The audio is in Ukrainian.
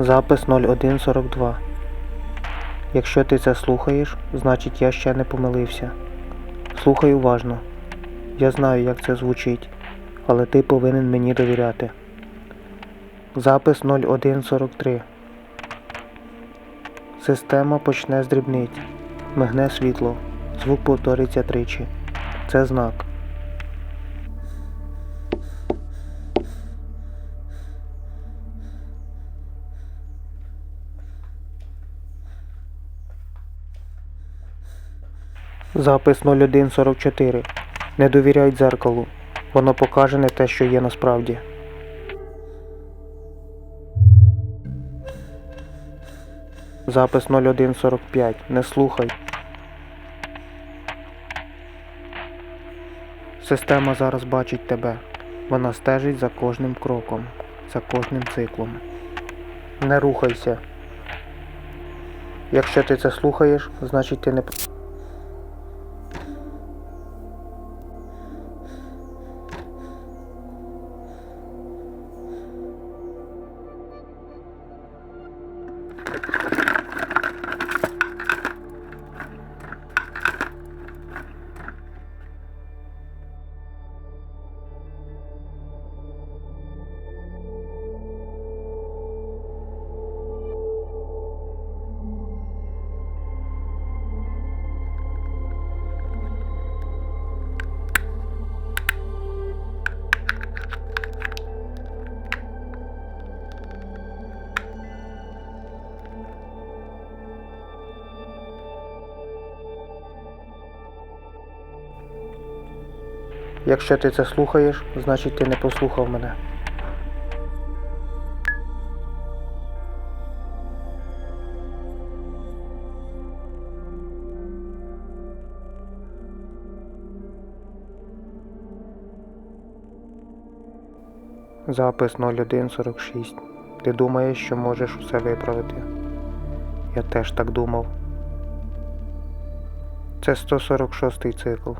Запис 0142. Якщо ти це слухаєш, значить я ще не помилився. Слухай уважно. Я знаю, як це звучить, але ти повинен мені довіряти. Запис 0143. Система почне з дрібниць. Мигне світло. Звук повториться тричі. Це знак. Запис 0144. Не довіряй дзеркалу. Воно покаже не те, що є насправді. Запис 0145. Не слухай. Система зараз бачить тебе. Вона стежить за кожним кроком, за кожним циклом. Не рухайся. Якщо ти це слухаєш, значить ти не. Якщо ти це слухаєш, значить ти не послухав мене. Запис 0146. Ти думаєш, що можеш усе виправити. Я теж так думав. Це 146 цикл.